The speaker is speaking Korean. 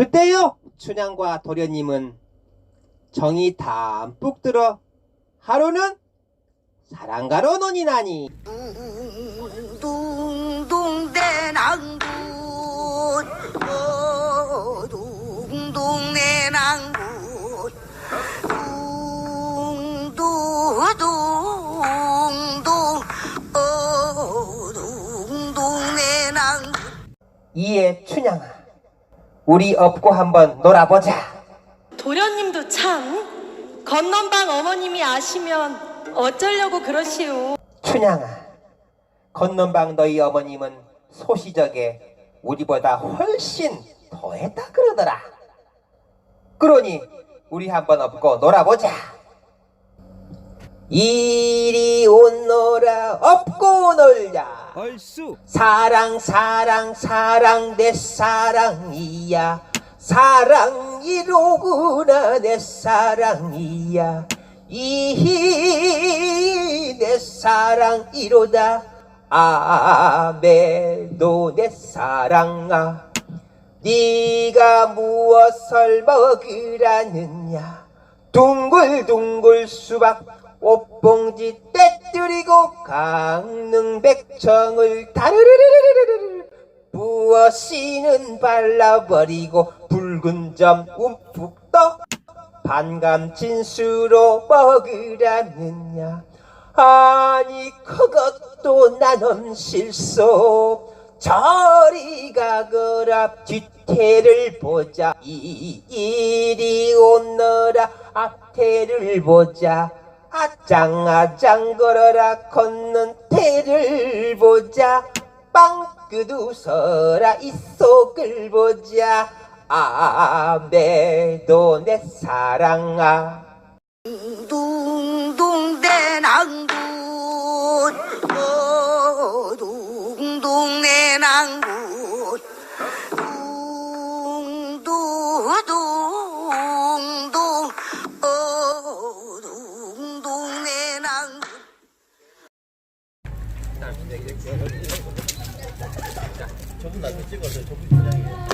그때요 춘향과 도련님은 정이 담뿍 들어 하루는 사랑가로 논이 나니. 둥둥대낭군 어 둥둥내낭군 둥두둥둥 어 둥둥내낭군 이에 춘향아 우리 업고 한번 놀아보자. 도련님도 참 건넌방 어머님이 아시면 어쩌려고 그러시오. 춘향아 건넌방 너희 어머님은 소시적에 우리보다 훨씬 더했다 그러더라. 그러니 우리 한번 업고 놀아보자. 이리 온노라 업고 놀자 얼쑤. 사랑 사랑 사랑 내 사랑이야. 사랑이로구나 내 사랑이야. 이히 내 사랑이로다. 아메도 내 사랑아. 네가 무엇을 먹으라느냐. 둥글둥글 수박 옷봉지 떼뜨리고 강릉 백청을 다르르르르르르 부어씨는 발라버리고 붉은 점 움푹 떠 반감 진수로 먹으라느냐. 아니 그것도 나는 실소. 저리 가거라 뒤태를 보자. 이, 이리 오너라 앞태를 보자 아장아장 걸어라 걷는 태를 보자. 빵끝 웃어라 이 속을 보자. 아매도 내 사랑아. 둥둥대낭군. 어, 둥둥대낭군. 저분 나도 찍어서 저분 주장이에요.